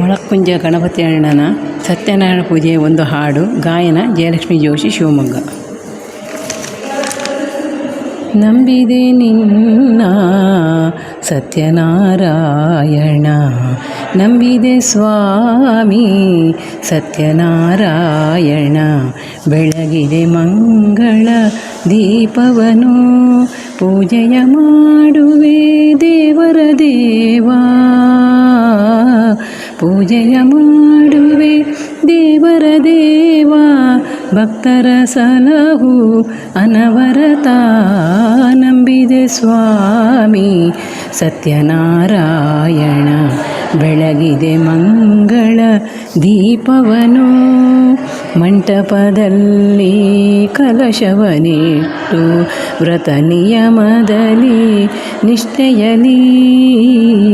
ಮೊಳಕ್ಕುಂಜ ಗಣಪತಿ ಅಣ್ಣನ ಸತ್ಯನಾರಾಯಣ ಪೂಜೆಯ ಒಂದು ಹಾಡು, ಗಾಯನ ಜಯಲಕ್ಷ್ಮಿ ಜೋಶಿ ಶಿವಮೊಗ್ಗ. ನಂಬಿದೆ ನಿನ್ನ ಸತ್ಯನಾರಾಯಣ, ನಂಬಿದೆ ಸ್ವಾಮಿ ಸತ್ಯನಾರಾಯಣ, ಬೆಳಗಿದೆ ಮಂಗಳ ದೀಪವನು, ಪೂಜೆಯ ಮಾಡುವೆ. ದೇವರ ದೇವ, ಭಕ್ತರ ಸಲಹು ಅನವರತ ನಂಬಿದೆ ಸ್ವಾಮಿ. ಸತ್ಯನಾರಾಯಣ, ಬೆಳಗಿದೆ ಮಂಗಳ ದೀಪವನು. ಮಂಟಪದಲ್ಲಿ ಕಲಶವನಿಟ್ಟು ವ್ರತ ನಿಯಮದಲ್ಲಿ ನಿಷ್ಠೆಯಲಿ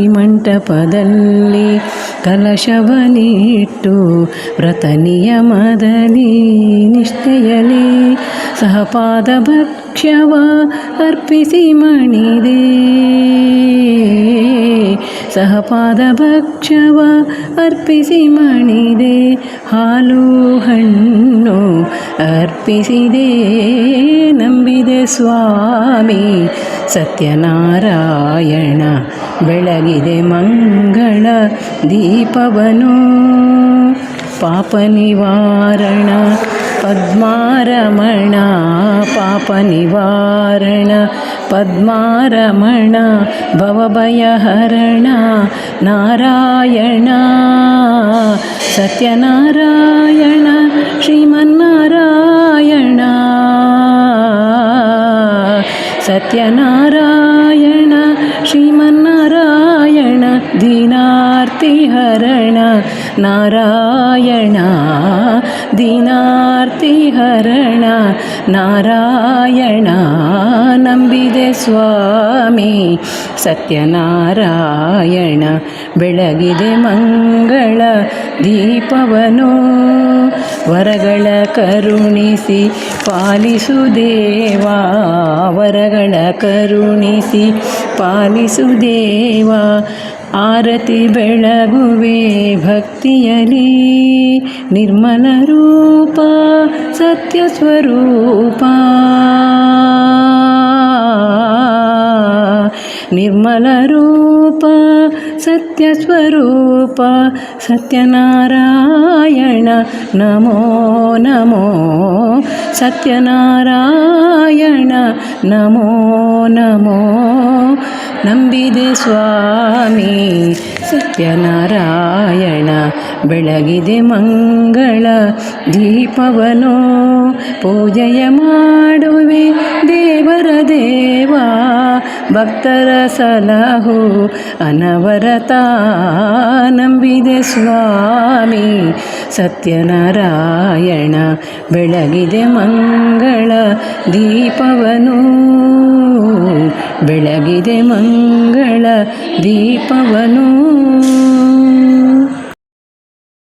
ಮಂಟಪದಲ್ಲಿ ಕಲಶವನಿಟ್ಟು ವ್ರತ ನಿಯಮದಲ್ಲಿ ನಿಷ್ಠೆಯಲಿ ಸಹಪಾದ ಭಕ್ಷ್ಯವ ಅರ್ಪಿಸಿ ಮಣಿದೆ. ಸಹಪಾದ ಭಕ್ಷವ ಅರ್ಪಿಸಿ ಮಣಿದೆ. ಹಾಲು ಹಣ್ಣು ಅರ್ಪಿಸಿದೆ ಸ್ವಾಮಿ, ಸತ್ಯನಾರಾಯಣ, ಬೆಳಗಿದೆ ಮಂಗಳ ದೀಪವನು. ಪಾಪ ನಿವಾರಣ, ಪದ್ಮಾರಮಣ, ಪಾಪ ನಿವಾರಣ, ಪದ್ಮಾರಮಣ, ಭವಭಯಹರಣ, ನಾರಾಯಣ. ಸತ್ಯನಾರಾಯಣ ಶ್ರೀಮನ್ನಾರಾಯಣ ಸತ್ಯನಾರಾಯಣ ಶ್ರೀಮನ್ನಾರಾಯಣ ದೀನಾರ್ತಿಹರಣ ನಾರಾಯಣ ದೀನಾರ್ತಿಹರಣ ನಾರಾಯಣ ನಂಬಿದೆ ಸ್ವಾಮಿ. ಸತ್ಯನಾರಾಯಣ ಬೆಳಗಿದೆ ಮಂಗಳ ದೀಪವನು ವರಗಳ ಕರುಣಿಸಿ ಪಾಲಿಸು ದೇವಾ ವರಗಳ ಕರುಣಿಸಿ ಪಾಲಿಸು ದೇವಾ ಆರತಿ ಬೆಳಗುವೆ ಭಕ್ತಿಯಲಿ ನಿರ್ಮಲ ರೂಪ, ಸತ್ಯ ಸ್ವರೂಪ. ನಿರ್ಮಲ ರೂಪ ಸತ್ಯ ಸ್ವರೂಪ ಸತ್ಯನಾರಾಯಣ ನಮೋ ನಮೋ ಸತ್ಯನಾರಾಯಣ ನಮೋ ನಮೋ ನಂಬಿದೆ ಸ್ವಾಮಿ ಸತ್ಯನಾರಾಯಣ ಬೆಳಗಿದೆ ಮಂಗಳ ದೀಪವನು, ಪೂಜೆಯ ಮಾಡುವೆ ದೇವರ ದೇವ, ಭಕ್ತರ ಸಲಹು ಅನವರತ ನಂಬಿದೆ ಸ್ವಾಮಿ ಸತ್ಯನಾರಾಯಣ. ಬೆಳಗಿದೆ ಮಂಗಳ ದೀಪವನು, ಬೆಳಗಿದೆ ಮಂಗಳ ದೀಪವನು.